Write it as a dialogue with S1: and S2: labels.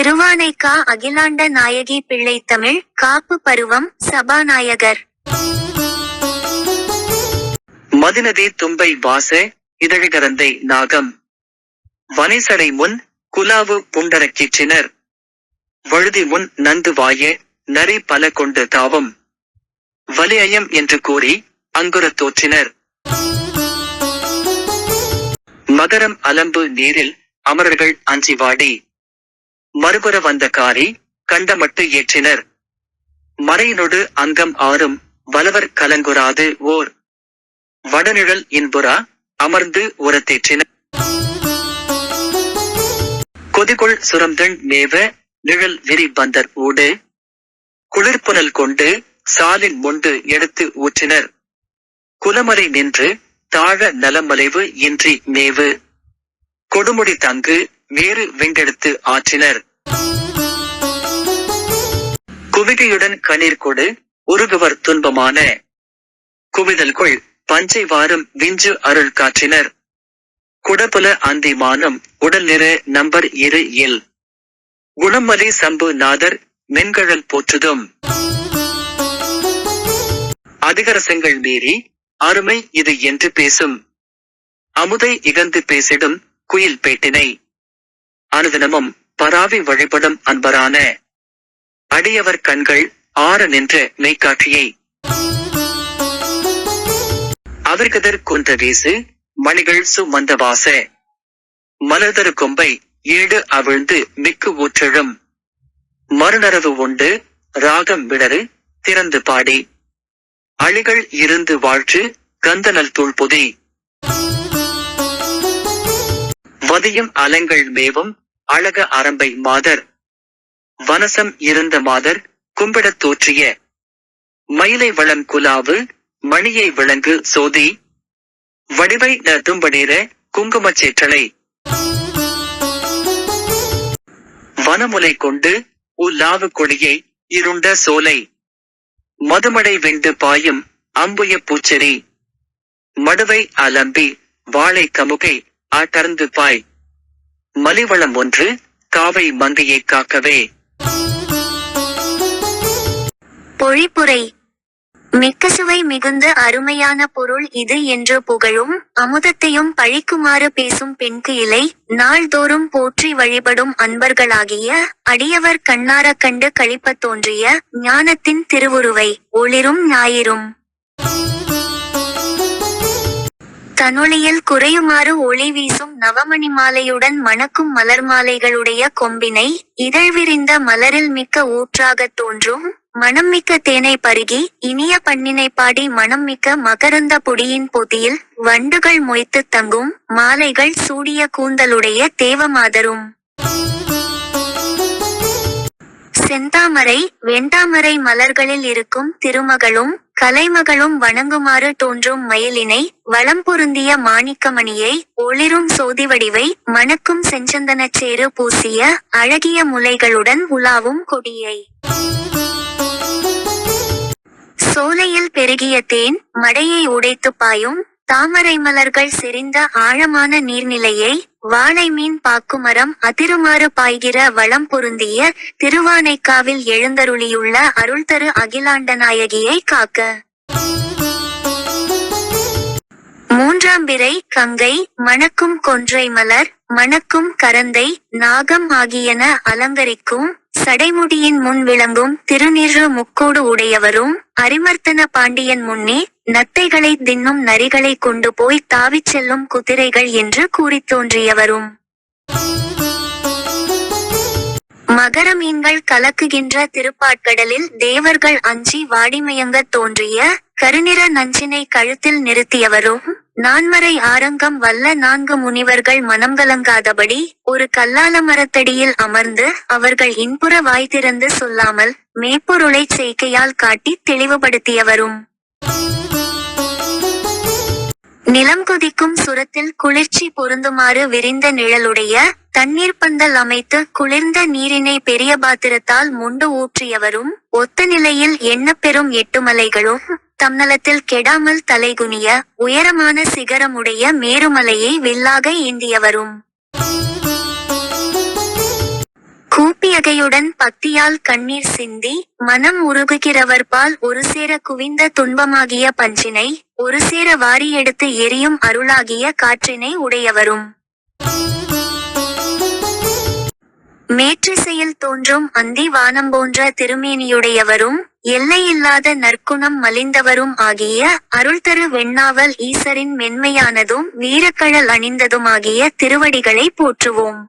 S1: திருவானைக்கா அகிலாண்ட நாயகி பிள்ளை தமிழ் காப்பு பருவம் சபாநாயகர்.
S2: மதிநதி தும்பை வாச இதழிகரந்தை நாகம். வனைசடை முன் குலாவு புண்டரக்கீற்றினர் வழுதி முன் நந்து வாய நரி பல கொண்டு தாவும். வலியயம் என்று கூறி அங்குரத் தோற்றினர். மகரம் அலம்பு நீரில் அமரர்கள் அஞ்சி வாடி. மறுபுற வந்த காரி கண்டமட்டு ஏற்றினர். மறையினொடு அங்கம் ஆறும் வலவர் கலங்குறாது ஓர். வடநிழல் இன்புறா அமர்ந்து உரத்தேற்றினர் கொதிகொள் சுரந்தன் மேவ நிழல் விரி பந்தர் ஊடு. குளிர்புனல் கொண்டு சாலின் முண்டு எடுத்து ஊற்றினர். குலமலை நின்று தாழ நலமலைவு இன்றி மேவு. கொடுமுடி தங்கு வேறு வெண்டெடுத்து ஆற்றினர். குவிகையுடன் கண்ணீர் கொடு உருகுவர் துன்பமான. குவிதல்கொள் பஞ்சை வாரும் விஞ்சு அருள் காற்றினர். குடபுல அந்தி மானம் உடல் நிற நம்பர் இரு இல். குணமலி சம்பு நாதர் மென்கழல் போற்றுதும். அதிகரசங்கள் மீறி அருமை இது என்று பேசும். அமுதை இகந்து பேசிடும் குயில் பேட்டினை. அனுதினமும் பராவி வழிபடும் அன்பரான. அடியவர் கண்கள் ஆற நின்ற மெய்க்காட்சியை. அவர்கதர் குந்த வீசு மணிகள் சுமந்த வாச. மலர்தரு கொம்பை ஈடு அவிழ்ந்து மிக்கு ஊற்றெழும். மறுநரவு உண்டு ராகம் விடரு திறந்து பாடி. அழிகள் இருந்து வாழ்ற்று கந்தனல் தூள் பொதி. வதியும் அலங்கள் மேவும் அழக அரம்பை மாதர். வனசம் இருந்த மாதர் கும்பிடத் தோற்றிய. மயிலை வளம் குலாவு மணியை விளங்கு சோதி வடிவை நதும்படீர குங்குமச் சேற்றலை. வனமுலை கொண்டு உல்லாவு கொடியை இருண்ட சோலை. மதுமடை வெண்டு பாயும் அம்புய பூச்செறி மடுவை அலம்பி வாழை கமுகை ஆட்டர்ந்து பாய். மலிவளம் ஒன்று காவை மங்கையை காக்கவே.
S1: பொழிப்புரை. மிக்க சுவை மிகுந்த அருமையான பொருள் இது என்று புகழும் அமுதத்தையும் பழிக்குமாறு பேசும் பெண்கு இலை நாள்தோறும் போற்றி வழிபடும் அன்பர்களாகிய அடியவர் கண்ணாரக் கண்டு கழிப்பத் தோன்றிய ஞானத்தின் திருவுருவை ஒளிரும் ஞாயிறும். தனொளியில் குறையுமாறு ஒளி வீசும் நவமணி மாலையுடன் மணக்கும் மலர் மாலைகளுடைய கொம்பினை இதழ் விரிந்த மலரில் மிக்க ஊற்றாகத் தோன்றும் மணம் மிக்க தேனை பருகி இனிய பண்ணினை பாடி மணம் மிக்க மகரந்த பொடியின் பொதியில் வண்டுகள் மொய்த்துத் தங்கும் மாலைகள் சூடிய கூந்தலுடைய தேவமாதரும் செந்தாமரை வெண்டாமரை மலர்களில் இருக்கும் திருமகளும் கலைமகளும் வணங்குமாறு தோன்றும் மயிலினை வளம் பொருந்திய மாணிக்கமணியை ஒளிரும் சோதிவடிவை மணக்கும் செஞ்சந்தனச்சேறு பூசிய அழகிய முலைகளுடன் உலாவும் கொடியை. சோலையில் பெருகிய தேன் மடையை உடைத்து பாயும் தாமரை மலர்கள் செறிந்த ஆழமான நீர்நிலையை வாழை மீன் பாக்குமரம் அதிருமாறு பாய்கிற வளம் பொருந்திய திருவானைக்காவில் எழுந்தருளியுள்ள அருள்தரு அகிலாண்ட நாயகியை காக்க. மூன்றாம் பிறை கங்கை மணக்கும் கொன்றை மலர் மணக்கும் கரந்தை நாகம் ஆகியன அலங்கரிக்கும் சடைமுடியின் முன் விளங்கும் திருநிறு முக்கோடு உடையவரும் அரிமர்த்தன பாண்டியன் முன்னே நத்தைகளை தின்னும் நரிகளை கொண்டு போய் தாவிச் செல்லும் குதிரைகள் என்று கூறித் தோன்றியவரும். மகர மீன்கள் கலக்குகின்ற திருப்பாட்கடலில் தேவர்கள் அஞ்சி வாடிமயங்க தோன்றிய கருநிற நஞ்சினை கழுத்தில் நிறுத்தியவரும் நான்மறை ஆரங்கம் வல்ல நான்கு முனிவர்கள் மனம் கலங்காதபடி ஒரு கல்லால மரத்தடியில் அமர்ந்து அவர்கள் இன்புற வாய் திறந்து சொல்லாமல் மேப்பொருளைச் செய்கையால் காட்டி தெளிவுபடுத்தியவரும். நிலம் கொதிக்கும் சுரத்தில் குளிர்ச்சி பொருந்துமாறு விரிந்த நிழலுடைய தண்ணீர் பந்தல் அமைத்து குளிர்ந்த நீரினை பெரிய பாத்திரத்தால் முண்டு ஊற்றியவரும் ஒத்த நிலையில் எண்ணப்பெறும் எட்டு மலைகளும் தம்நலத்தில் கெடாமல் தலைகுனிய உயரமான சிகரமுடைய மேருமலையை வில்லாக ஏந்தியவரும். கூப்பியகையுடன் பக்தியால் கண்ணீர் சிந்தி மனம் உருகுகிறவர்பால் ஒரு சேர குவிந்த துன்பமாகிய பஞ்சினை ஒரு சேர வாரி எடுத்து எரியும் அருளாகிய காற்றினை உடையவரும். மேற்றிசையில் தோன்றும் அந்தி வானம் போன்ற திருமேனியுடையவரும் எல்லையில்லாத நற்குணம் மலிந்தவரும் ஆகிய அருள்தரு வெண்ணாவல் ஈசரின் மென்மையானதும் வீரக்கழல் அணிந்ததுமாகிய திருவடிகளை போற்றுவோம்.